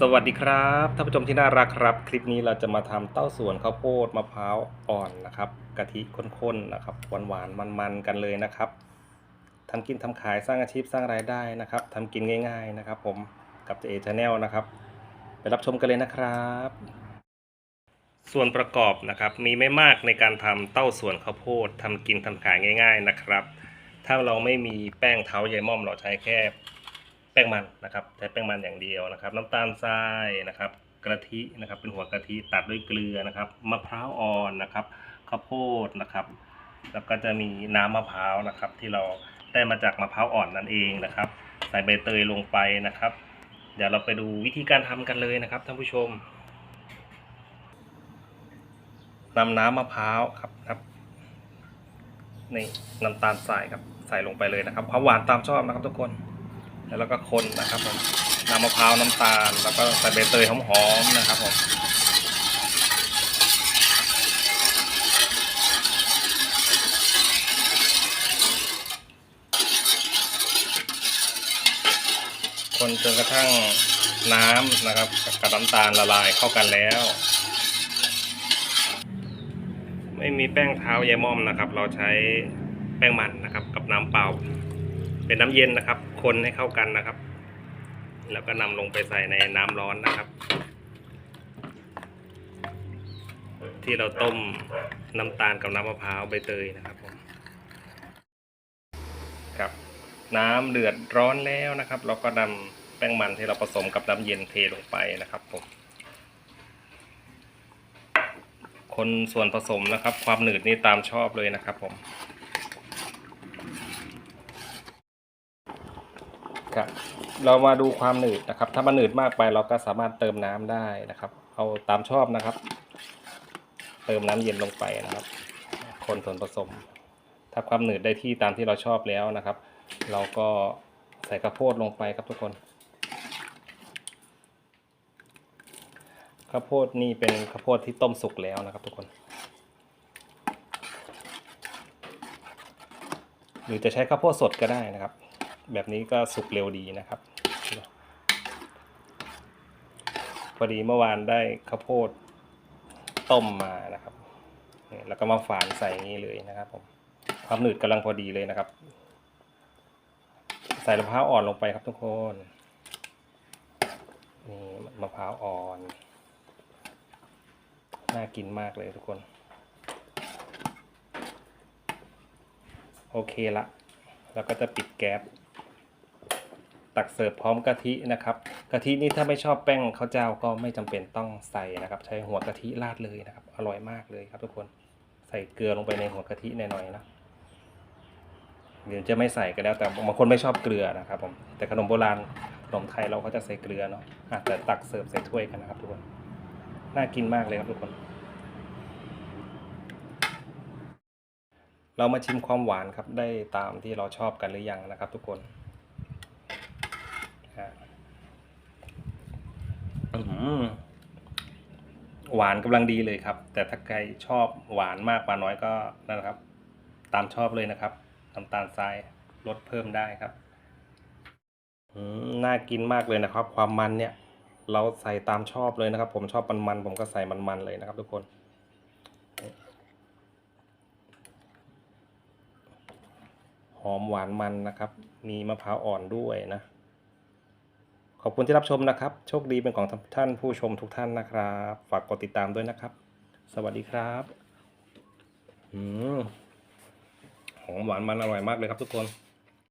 สวัสดีครับท่านผู้ชมที่น่ารักครับ คลิปนี้เราจะมาทำเต้าส่วนข้าวโพดมะพร้าวอ่อนนะครับกะทิข้นๆนะครับหวานๆมันๆกันเลยนะครับทำกินทำขายสร้างอาชีพสร้างรายได้นะครับทำกินง่ายๆนะครับ ผมกับเอชแนลนะครับ ไปรับชมกันเลยนะครับ ส่วนประกอบนะครับมีไม่มากในการทำเต้าส่วนข้าวโพดทำกินทำขายง่าย ๆนะครับ ถ้าเราไม่มีแป้งเท้าใยม่อมเราใช้แค่ แป้งมันนะครับใช้แป้งมันอย่างเดียวนะครับ น้ำตาลทรายนะครับ กะทินะครับ เป็นหัวกะทิตัดด้วยเกลือนะครับมะพร้าวอ่อนนะครับข้าวโพดนะครับแล้วก็จะมีน้ำมะพร้าวนะครับ ที่เราได้มาจากมะพร้าวอ่อนนั่นเองนะครับ ใส่ใบเตยลงไปนะครับ เดี๋ยวเราไปดูวิธีการทำกันเลยนะครับท่านผู้ชมนำน้ำมะพร้าวครับครับนี่น้ำตาลทรายครับใส่ลงไปเลยนะครับความหวานตามชอบนะครับทุกคน แล้วก็คนนะครับผมน้ำมะพร้าวน้ำตาล แล้วก็ใส่ใบเตยหอมๆนะครับผมคนจนกระทั่งน้ำนะครับกับน้ำตาลละลายเข้ากันแล้ว ไม่มีแป้งเท้าแยม่อมนะครับ เราใช้แป้งมันนะครับ กับน้ำเปล่า เป็นน้ำเย็นนะครับ คนให้เข้ากันนะครับ แล้วก็นำลงไปใส่ในน้ำร้อนนะครับ ที่เราต้มน้ำตาลกับน้ำมะพร้าวใบเตยนะครับผมครับ น้ำเดือดร้อนแล้วนะครับ เราก็นำแป้งมันที่เราผสมกับน้ำเย็นเทลงไปนะครับผมคนส่วนผสมนะครับ ความหนืดนี่ตามชอบเลยนะครับผม ครับเรามาดูความหนืดนะครับ ถ้ามันหนืดมากไปเราก็สามารถเติมน้ำได้นะครับ เอาตามชอบนะครับ เติมน้ำเย็นลงไปนะครับ คนส่วนผสม ถ้าความหนืดได้ที่ตามที่เราชอบแล้วนะครับ เราก็ใส่ข้าวโพดลงไปครับทุกคนข้าวโพดนี่เป็นข้าวโพดที่ต้มสุกแล้วนะครับ ทุกคน หรือจะใช้ข้าวโพดสดก็ได้นะครับ แบบนี้ก็สุกเร็วดีนะครับ พอดีเมื่อวานได้ข้าวโพดต้มมานะครับแล้วก็มาฝานใส่นี้เลยนะครับผมความหนืดกำลังพอดีเลยนะครับ ใส่มะพร้าวอ่อนลงไปครับทุกคนนี่มะพร้าวอ่อนน่ากินมากเลยทุกคน โอเคละ แล้วก็จะปิดแก๊ส ตักเสิร์ฟพร้อมกะทินะครับกะทินี่ถ้าไม่ชอบแป้งข้าวเจ้าก็ไม่จำเป็นต้องใส่นะครับ ใช้หัวกะทิราดเลยนะครับ อร่อยมากเลยครับทุกคนใส่เกลือลงไปในหัวกะทิหน่อยๆนะเดี๋ยวจะไม่ใส่ก็แล้วแต่บางคนไม่ชอบเกลือนะครับผมแต่ขนมโบราณขนมไทยเราก็จะใส่เกลือเนาะอะแต่ตักเสิร์ฟใส่ถ้วยกันนะครับทุกคนน่ากินมากเลยครับทุกคน เรามาชิมความหวานครับได้ตามที่เราชอบกันหรือยังนะครับ ทุกคนอะอื้อ หวานกำลังดีเลยครับ แต่ถ้าใครชอบหวานมากหวานน้อยก็นั่นนะครับ ตามชอบเลยนะครับน้ำตาลทรายลดเพิ่มได้ครับอืมน่ากินมากเลยนะครับ ความมันเนี่ย เราใส่ตามชอบเลยนะครับ ผมชอบมันๆผมก็ใส่มันๆเลยนะครับ ทุกคน หอมหวานมันนะครับ มีมะพร้าวอ่อนด้วยนะ ขอบคุณที่รับชมนะครับ โชคดีเป็นของท่านผู้ชมทุกท่านนะครับ ฝากกดติดตามด้วยนะครับ สวัสดีครับอืมหอมหวานมันอร่อยมากเลยครับทุกคน